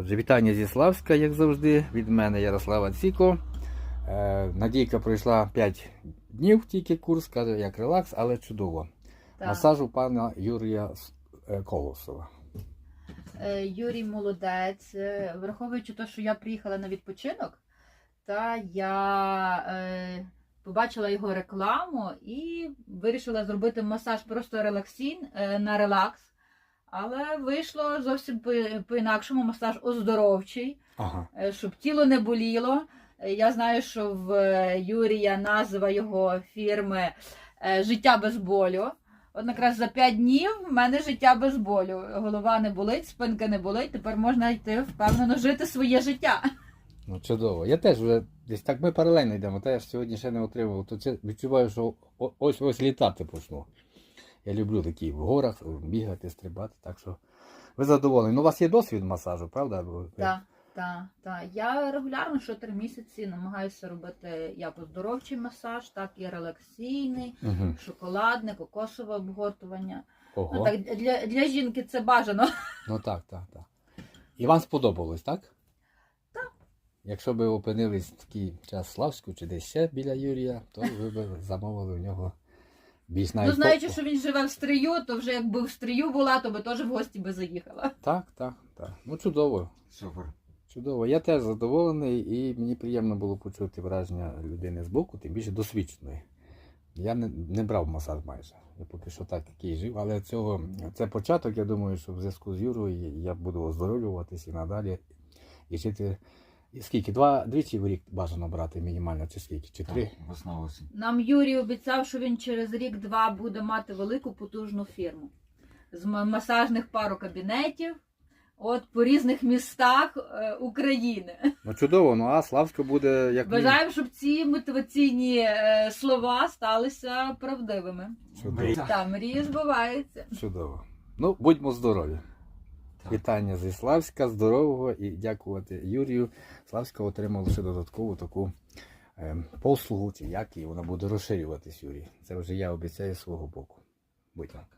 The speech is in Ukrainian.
Отже, вітання зі Славська, як завжди, від мене Ярослава Ціко. Е, Надійка пройшла 5 днів тільки курс, каже, як релакс, але чудово. Так. Масаж у пана Юрія е, Колосова. Е, Юрій молодець. Враховуючи те, що я приїхала на відпочинок, та я побачила його рекламу і вирішила зробити масаж просто релаксін на релакс. Але вийшло зовсім по- по-інакшому масаж оздоровчий, Ага. е, щоб тіло не боліло. Я знаю, що в е, Юрія назва його фірми е, Життя без болю. От якраз за 5 днів в мене життя без болю. Голова не болить, спинка не болить. Тепер можна йти впевнено жити своє життя. Ну, чудово. Я теж вже десь так ми паралельно йдемо. Та я ж сьогодні ще не отримав. То це відчуваю, що ось ось літати почну. Я люблю такі в горах бігати, стрибати. Так що ви задоволені. Ну, у вас є досвід масажу, правда? Так, так, так. Я регулярно що три місяці намагаюся робити як оздоровчий масаж, так і релаксійний, Мгм. шоколадне, кокосове обгортування. Ого. Ну, так, для, для жінки це бажано. Ну так, так, так. І вам сподобалось, так? Так. Якщо б ви опинились в такий час Славську чи десь ще біля Юрія, то ви б замовили у нього більш навіть. Ну, знаючи, по- що він живе в стрию, то вже якби в стрию була, то би теж в гості би заїхала. Так, так, так. Ну чудово. Супер. Чудово. Я теж задоволений і мені приємно було почути враження людини з боку, тим більше досвідченої. Я не, не брав масаж майже. Я поки що так такий жив, але цього це початок. Я думаю, що в зв'язку з Юрою я буду оздоровлюватися і надалі. І жити. І скільки? Два двічі в рік бажано брати мінімально, чи скільки? Чи три? Так, весна осінь. Нам Юрій обіцяв, що він через рік-два буде мати велику потужну фірму з масажних пару кабінетів. От по різних містах е, України. Ну чудово, ну а Славсько буде як мінімум. Бажаємо, щоб ці мотиваційні е, слова сталися правдивими. Чудово. Та мрії збуваються. Чудово. Ну, будьмо здорові. Вітання зі Славська, здорового і дякувати Юрію. Славська отримав ще додаткову таку е, послугу, як і вона буде розширюватись, Юрій. Це вже я обіцяю з свого боку. Будь Так.